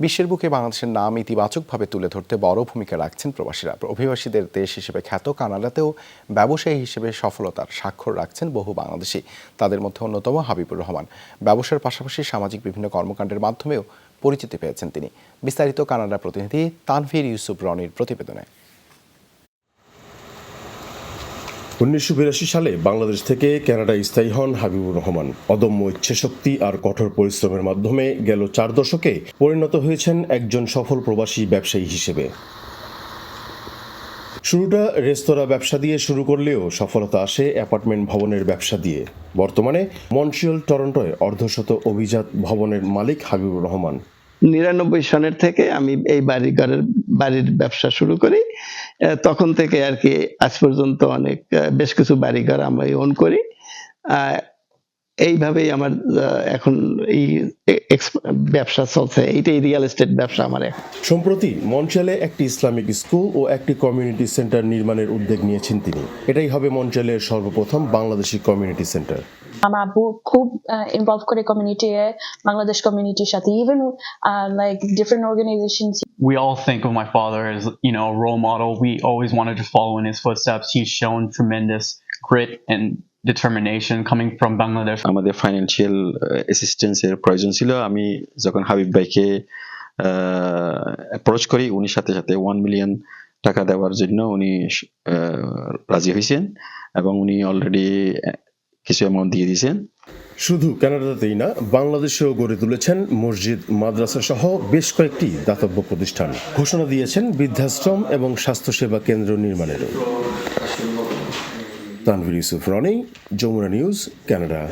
বিশ্বের বুকে বাংলাদেশের নাম ইতিবাচকভাবে তুলে ধরতে বড় ভূমিকা রাখছেন প্রবাসীরা। অভিবাসীদের দেশ হিসেবে খ্যাত কানাডাতেও ব্যবসায়ী হিসেবে সফলতার স্বাক্ষর রাখছেন বহু বাংলাদেশি। তাদের মধ্যে অন্যতম হাবিবুর রহমান। ব্যবসার পাশাপাশি সামাজিক বিভিন্ন কর্মকাণ্ডের মাধ্যমেও পরিচিতি পেয়েছেন তিনি। বিস্তারিত কানাডা প্রতিনিধি তানভীর ইউসুফ রনির প্রতিবেদনে। উনিশশো বিরাশি সালে বাংলাদেশ থেকে কানাডায় স্থায়ী হন হাবিবুর রহমান। অদম্য ইচ্ছেশক্তি আর কঠোর পরিশ্রমের মাধ্যমে গেল চার দশকে পরিণত হয়েছেন একজন সফল প্রবাসী ব্যবসায়ী হিসেবে। শুরুটা রেস্তোরাঁ ব্যবসা দিয়ে শুরু করলেও সফলতা আসে অ্যাপার্টমেন্ট ভবনের ব্যবসা দিয়ে। বর্তমানে মন্ট্রিয়াল টরন্টোয় অর্ধশত অভিজাত ভবনের মালিক হাবিবুর রহমান। নিরানব্বই সনের থেকে আমি এই বাড়ি ঘরের বাড়ির ব্যবসা শুরু করি। তখন থেকে আর কি আজ পর্যন্ত অনেক বেশ কিছু বাড়িঘর আমরা ওন করি। আহ, এইভাবেই আমার এখন এই ব্যবসা চলছে। এইটাই রিয়েল এস্টেট ব্যবসা আমার সম্প্রতি মন্ট্রিয়ালে একটি ইসলামিক স্কুল ও একটি কমিউনিটি সেন্টার নির্মাণের উদ্যোগ নিয়েছেন তিনি। এটাই হবে মন্ট্রিয়ালের সর্বপ্রথম বাংলাদেশি কমিউনিটি সেন্টার আমার আব্বু খুব ইনভলভ করে কমিউনিটি বাংলাদেশ কমিউনিটির সাথে। Even like different organization we all think of my father as you know a role model we always wanted to follow in his footsteps he's shown tremendous grit and determination coming from bangladesh আমাদের financial assistance এর প্রয়োজন ছিল আমি যখন হাবিব ভাইকে approach করি উনি সাথে সাথে ওয়ান মিলিয়ন টাকা দেওয়ার জন্য উনি আহ, রাজি হয়েছেন এবং উনি অলরেডি কিছু অ্যামাউন্ট দিয়ে দিয়েছেন শুধু কানাডাতেই না, বাংলাদেশেও গড়ে তুলেছেন মসজিদ, মাদ্রাসা সহ বেশ কয়েকটি দাতব্য প্রতিষ্ঠান। ঘোষণা দিয়েছেন বৃদ্ধাশ্রম এবং স্বাস্থ্যসেবা কেন্দ্র নির্মাণের তানভীর ইউসুফ, রনি, যমুনা নিউজ, কানাডা।